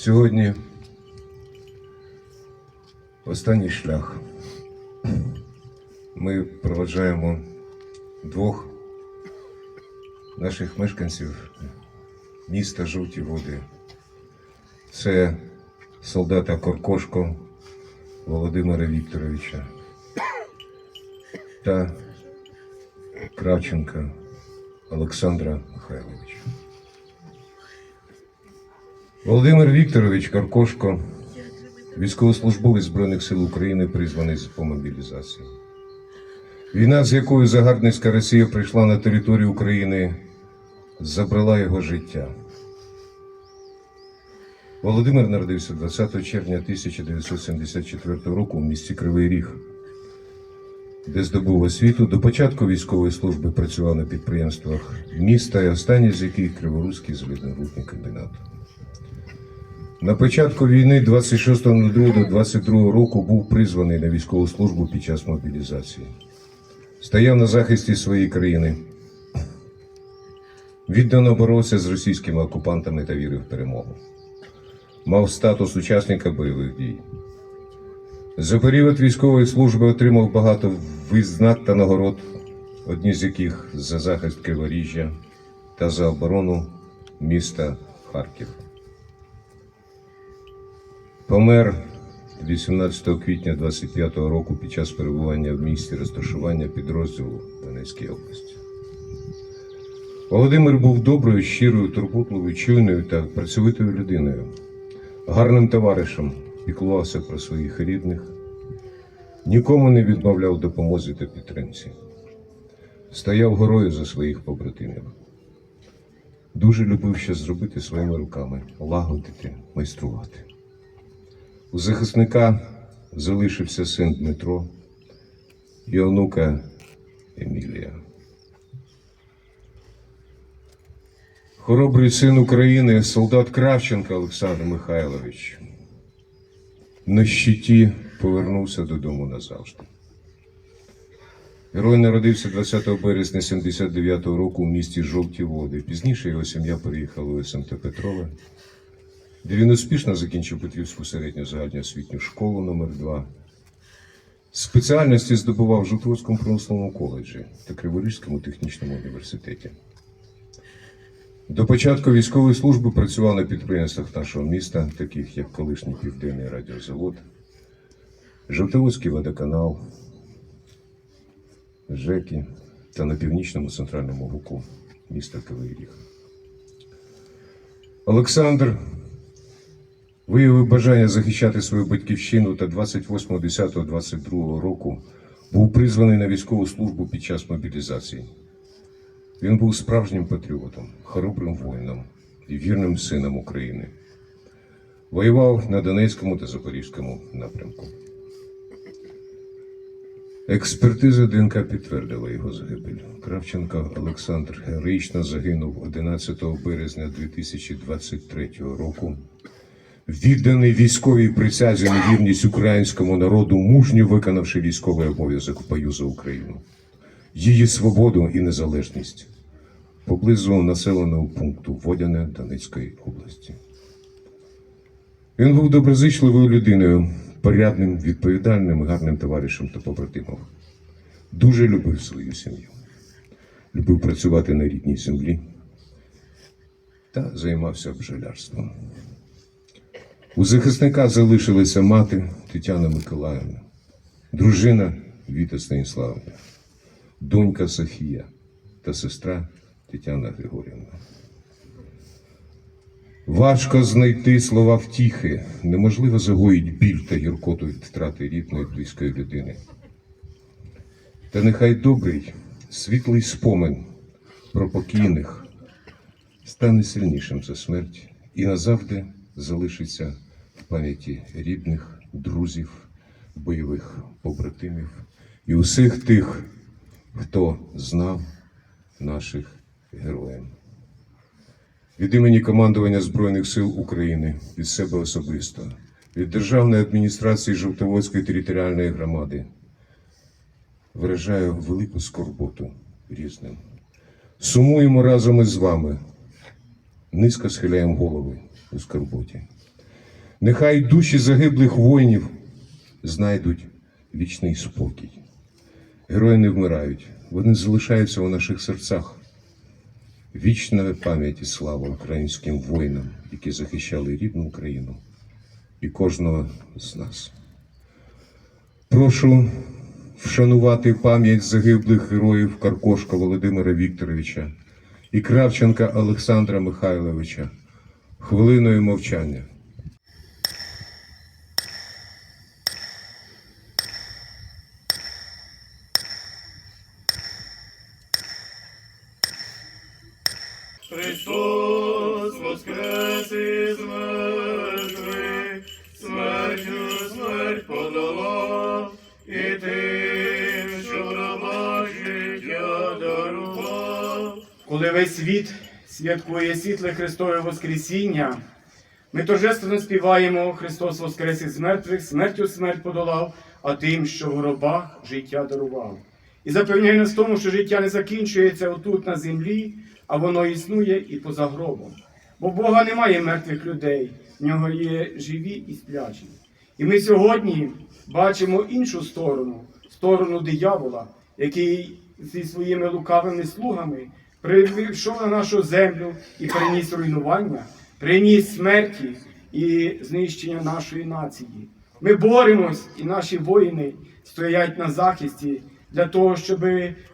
Сьогодні останній шлях. Ми проведжаємо двох наших мешканців міста Жовті Води. Це солдата Коркошко Володимира Вікторовича та Кравченка Олександра Михайловича. Володимир Вікторович Каркошко, військовослужбовець Збройних сил України, призваний по мобілізації. Війна, з якою загарбницька Росія прийшла на територію України, забрала його життя. Володимир народився 20 червня 1974 року в місті Кривий Ріг, де здобув освіту. До початку військової служби працював на підприємствах міста і останній з яких Криворузький залізнорудний комбінат. На початку війни 26.02.22 року був призваний на військову службу під час мобілізації. Стояв на захисті своєї країни. Віддано боровся з російськими окупантами та вірив в перемогу. Мав статус учасника бойових дій. За період військової служби отримав багато визнак та нагород, одні з яких за захист Криворіжжя та за оборону міста Харків. Помер 18 квітня 25 року під час перебування в місті розташування підрозділу в Донецькій області. Володимир був доброю, щирою, турботливою, чуйною та працьовитою людиною, гарним товаришем, піклувався про своїх рідних, нікому не відмовляв допомозі та підтримці, стояв горою за своїх побратимів. Дуже любив щось зробити своїми руками, лагодити, майструвати. У захисника залишився син Дмитро і онука Емілія. Хоробрий син України, солдат Кравченка Олександр Михайлович, на щиті повернувся додому назавжди. Герой народився 20 березня 79-го року у місті Жовті Води. Пізніше його сім'я переїхала у СМТ Петрове, де він успішно закінчив Петрівську середню загальноосвітню школу номер 2 Спеціальності здобував в Житомирському промисловому коледжі та Криворізькому технічному університеті. До початку військової служби працював на підприємствах нашого міста, таких як колишній Південний радіозавод, Жовтоводський водоканал, ЖЕКи та на північному центральному гуку міста Кривий Олександр виявив бажання захищати свою батьківщину та 28.10.22 року був призваний на військову службу під час мобілізації. Він був справжнім патріотом, хоробрим воїном і вірним сином України. Воював на Донецькому та Запорізькому напрямку. Експертиза ДНК підтвердила його загибель. Кравченко Олександр героїчно загинув 11 березня 2023 року. Відданий військовій присязі на вірність українському народу, мужньо виконавши військовий обов'язок в бою за Україну, її свободу і незалежність поблизу населеного пункту Водяне Донецької області. Він був доброзичливою людиною, порядним, відповідальним, гарним товаришем та побратимом. Дуже любив свою сім'ю, любив працювати на рідній землі та займався бджолярством. У захисника залишилися мати Тетяна Миколаївна, дружина Віта Станіславівна, донька Софія та сестра Тетяна Григорівна. Важко знайти слова втіхи, неможливо загоїть біль та гіркоту від втрати рідної близької людини. Та нехай добрий, світлий спомин про покійних стане сильнішим за смерть і назавжди залишиться в пам'яті рідних, друзів, бойових побратимів і усіх тих, хто знав наших героїв. Від імені командування Збройних сил України, від себе особисто, від Державної адміністрації Жовтоводської територіальної громади виражаю велику скорботу різним. Сумуємо разом із вами, низько схиляємо голови у скорботі. Нехай душі загиблих воїнів знайдуть вічний спокій. Герої не вмирають, вони залишаються у наших серцях. Вічна пам'ять і слава українським воїнам, які захищали рідну Україну і кожного з нас. Прошу вшанувати пам'ять загиблих героїв Каркошка Володимира Вікторовича і Кравченка Олександра Михайловича хвилиною мовчання. Христос воскрес із мертвих, смертю смерть подолав, і тим, що в гробах життя дарував. Коли весь світ святкує світле Христове Воскресіння, ми торжественно співаємо Христос Воскрес із мертвих, смертю смерть подолав, а тим, що в гробах життя дарував. І запевняє нас в тому, що життя не закінчується отут на землі, а воно існує і поза гробом. Бо Бога немає мертвих людей, в нього є живі і сплячі. І ми сьогодні бачимо іншу сторону, сторону диявола, який зі своїми лукавими слугами прийшов на нашу землю і приніс руйнування, приніс смерті і знищення нашої нації. Ми боремось, і наші воїни стоять на захисті для того, щоб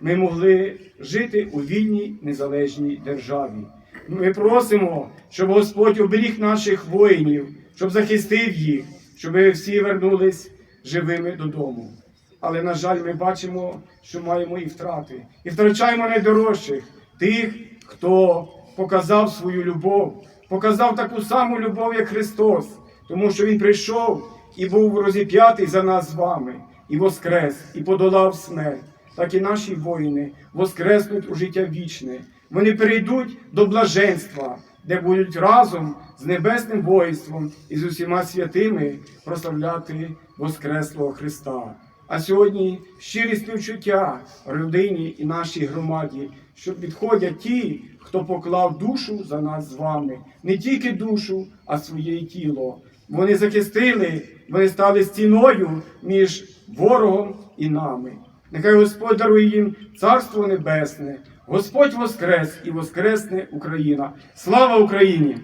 ми могли жити у вільній незалежній державі. Ми просимо, щоб Господь оберіг наших воїнів, щоб захистив їх, щоб всі вернулись живими додому. Але, на жаль, ми бачимо, що маємо і втрати. І втрачаємо найдорожчих тих, хто показав свою любов, показав таку саму любов, як Христос, тому що Він прийшов і був розіп'ятий за нас з вами, і воскрес, і подолав смерть. Так і наші воїни воскреснуть у життя вічне. Вони перейдуть до блаженства, де будуть разом з небесним воїнством і з усіма святими прославляти Воскреслого Христа. А сьогодні щирі співчуття родині і нашій громаді, що підходять ті, хто поклав душу за нас з вами, не тільки душу, а своє тіло. Вони захистили, вони стали стіною між ворогом і нами. Нехай Господь дарує їм Царство Небесне, Господь воскрес і воскресне Україна. Слава Україні!